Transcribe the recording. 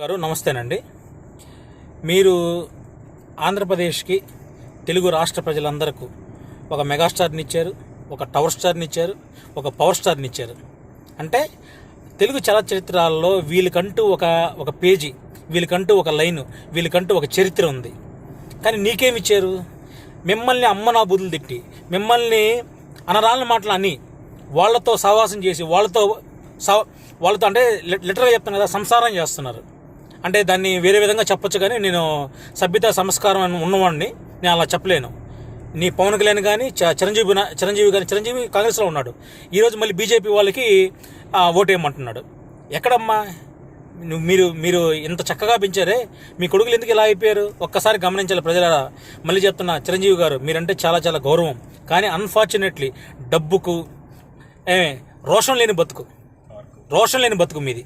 గారు నమస్తేనండి. మీరు ఆంధ్రప్రదేశ్కి తెలుగు రాష్ట్ర ప్రజలందరకు ఒక మెగాస్టార్ని ఇచ్చారు ఒక టవర్ స్టార్ని ఇచ్చారు ఒక పవర్ స్టార్ని ఇచ్చారు. అంటే తెలుగు చలచరిత్రాల్లో వీళ్ళకంటూ ఒక ఒక పేజీ వీళ్ళకంటూ ఒక లైను వీళ్ళకంటూ ఒక చరిత్ర ఉంది. కానీ నీకేమిచ్చారు మిమ్మల్ని అమ్మ నా బుద్ధులు తిట్టి మిమ్మల్ని అనరాలని మాటలు అని వాళ్ళతో సహవాసం చేసి వాళ్ళతో సహ వాళ్ళతో అంటే లి- లిటరల్గా చెప్తాను కదా సంసారం చేస్తున్నారు. అంటే దాన్ని వేరే విధంగా చెప్పొచ్చు కానీ నేను సభ్యత సంస్కారం ఉన్నవాడిని. నేను అలా చెప్పలేను. నీ పవన్ కళ్యాణ్ కానీ చిరంజీవి చిరంజీవి కానీ చిరంజీవి కాంగ్రెస్లో ఉన్నాడు. ఈరోజు మళ్ళీ బీజేపీ వాళ్ళకి ఓటేయమంటున్నాడు. ఎక్కడమ్మా? మీరు మీరు ఇంత చక్కగా పెంచారే. మీ కొడుకులు ఎందుకు ఇలా అయిపోయారు? ఒక్కసారి గమనించాలి ప్రజలారా. మళ్ళీ చెప్తున్నా చిరంజీవి గారు మీరంటే చాలా చాలా గౌరవం. కానీ అన్ఫార్చునేట్లీ డబ్బుకు ఏమే రోషం లేని బతుకు. రోషం లేని బతుకు మీది.